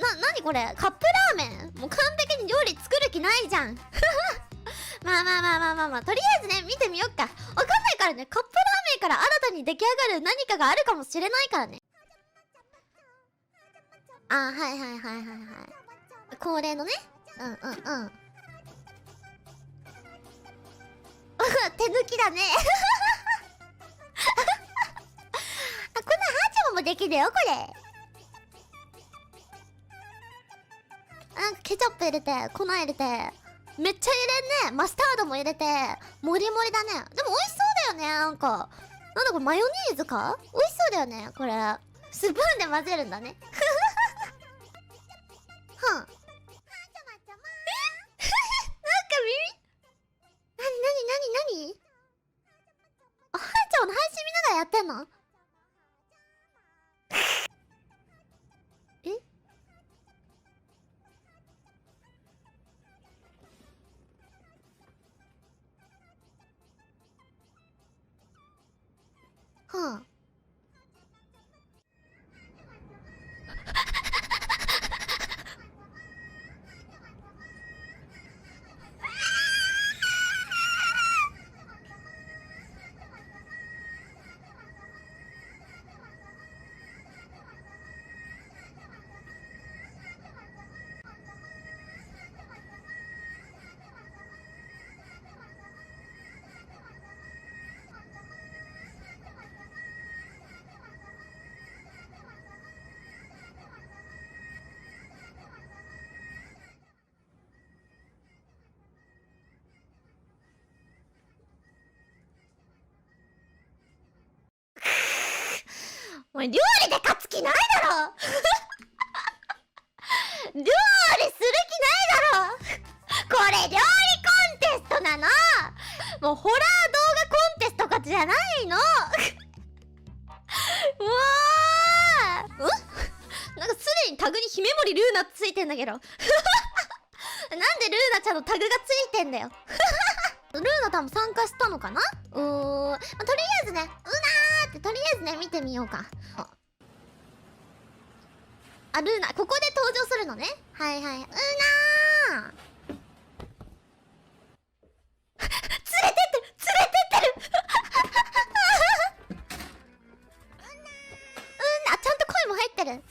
な、なにこれ？カップラーメン？もう完璧に料理作る気ないじゃん。まあまあまあまあまあまあ、とりあえずね、見てみよっか。わかんないからね、カップラーメンから新たに出来上がる何かがあるかもしれないからね。あ、はいはいはいはいはい。恒例のね。うんうんうん。手抜きだね。あ、こんなハーチョもできるよ、これ。あ、ケチャップ入れて、粉入れて。めっちゃ入れんね。マスタードも入れて。もりもりだね。でも美味しそうだよね、なんか。なんだこれ、マヨネーズか？美味しそうだよね、これ。スプーンで混ぜるんだね。はん。なんか耳？なになになになに？あ、はーちゃんの配信見ながらやってんの？はお前料理で勝つ気ないだろ。料理する気ないだろ。これ料理コンテストなの。もうホラー動画コンテストかじゃないの。うわー。んなんかすでにタグに姫森ルーナついてんだけど。なんでルーナちゃんのタグがついてんだよ。ルーナ多分参加したのかな？うーん、まあとりあえずねうなー。とりあえずね見てみようか。あルーナここで登場するのね。はいはい。うなー。連れてってる連れてってる。うんなちゃんと声も入ってる。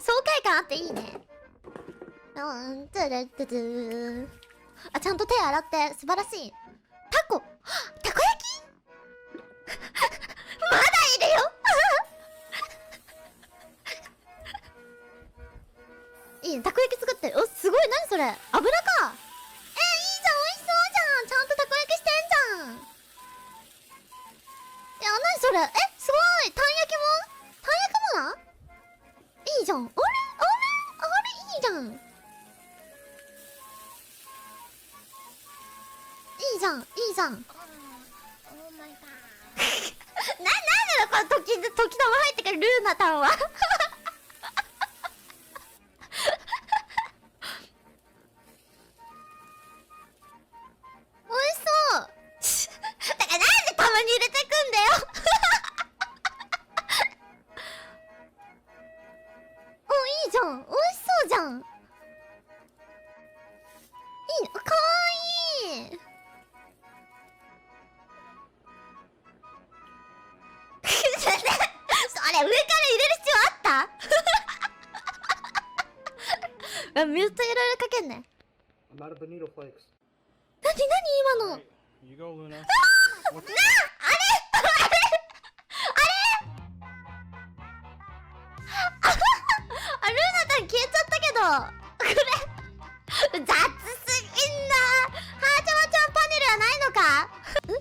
爽快感あっていいね。うんつるつるあちゃんと手洗って。素晴らしい。たこ焼き？まだいるよ！いいたこ焼き作ってる。おすごい。何それ？油か！えいいじゃん美味しそうじゃん！ちゃんとたこ焼きしてんじゃん！いや何それ？えすごい！たん焼きもたん焼きもないいじゃん。あれ？あれ？あれいいじゃん。いいじゃんいいじゃん。な、なんなのこの時、時玉入ってくるルーナタンは。から入れる必要あった？あミュートいろいろかけんね。なに今の？なああれ？あれ？ああ ルーナタン消えちゃったけど。これ雑すぎんな。ハーチャマちゃんパネルはないのか？ん？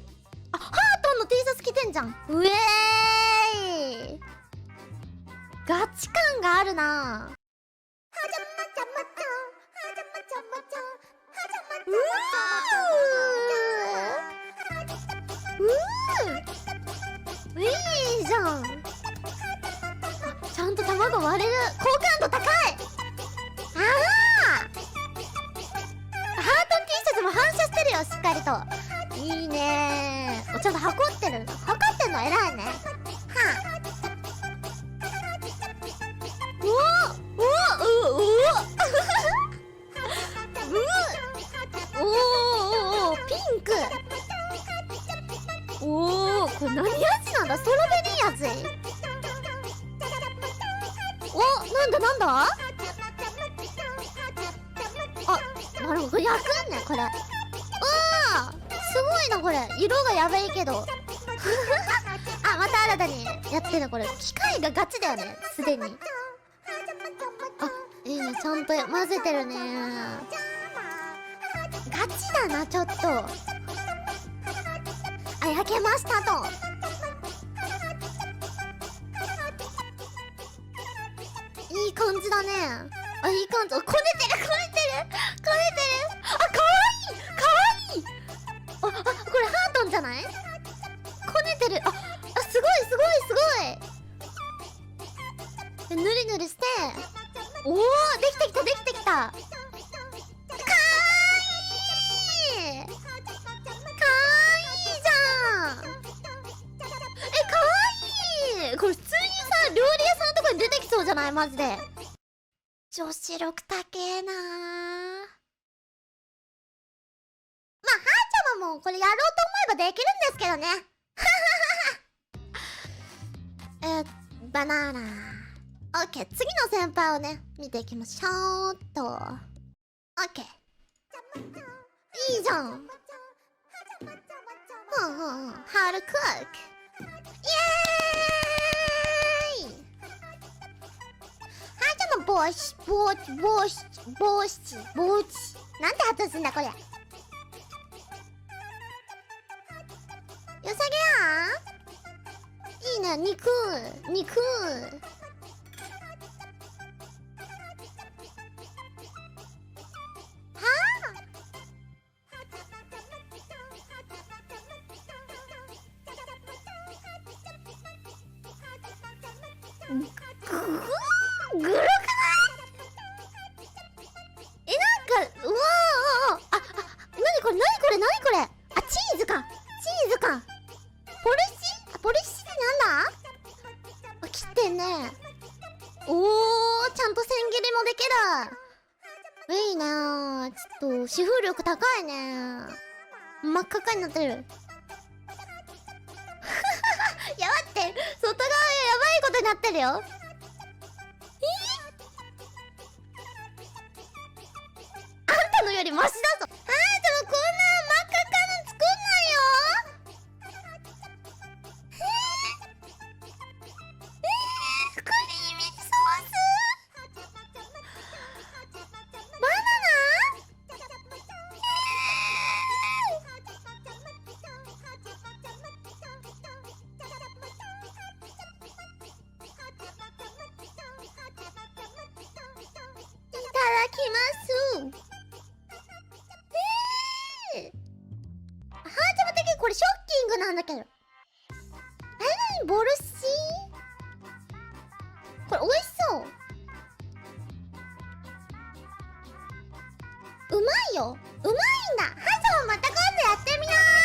あハートンの T シャツ着てんじゃん。うえー。いガチ感があるな。ういいじゃん。ちゃん。と卵割れる好感度高いああハート T シャツも反射してるよしっかりといいねーちゃん。と測ってる測ってん。の偉いねこれ何味なんだ？ストロベリー味。おなんだなんだ？あなるほど焼くんねこれ。うわーすごいなこれ。色がやばいけど。あまた新たにやってるこれ。機械がガチだよねすでに。あいいねちゃんと混ぜてるね。ガチだなちょっと。あ焼けましたと。感じだね。あいい感じ。あこねてるこねてる。こねてる。あかわいいかわい。いああこれハートンじゃない？こねてる。ああすごいすごいすごい。ぬりぬりして。おおできてきたできてきた。かわいいかわいいじゃん。えかわいい。これ普通にさ料理屋さんとかに出てきそうじゃない？マジで。女子力高えなまあはーちゃんはもうこれやろうと思えばできるんですけどね。えーバナナ。オッケー次の先輩をね見ていきましょうっと。オッケー。いいじゃん。うんうんうん。How to cook イエーイ帽子帽子帽子帽子。帽子なんて発すんだこれ。よさげやいいね。肉肉。ぐぐポルシあポルシってなんだ？切ってんね。おーちゃんと千切りもできる。いいねー。ちょっと主婦力高いね。真っ赤っかになってる。い や待って。外側やばいことになってるよ。えあんたのよりマシだぞ。うまいよ。うまいんだ。はいじゃあまた今度やってみよう。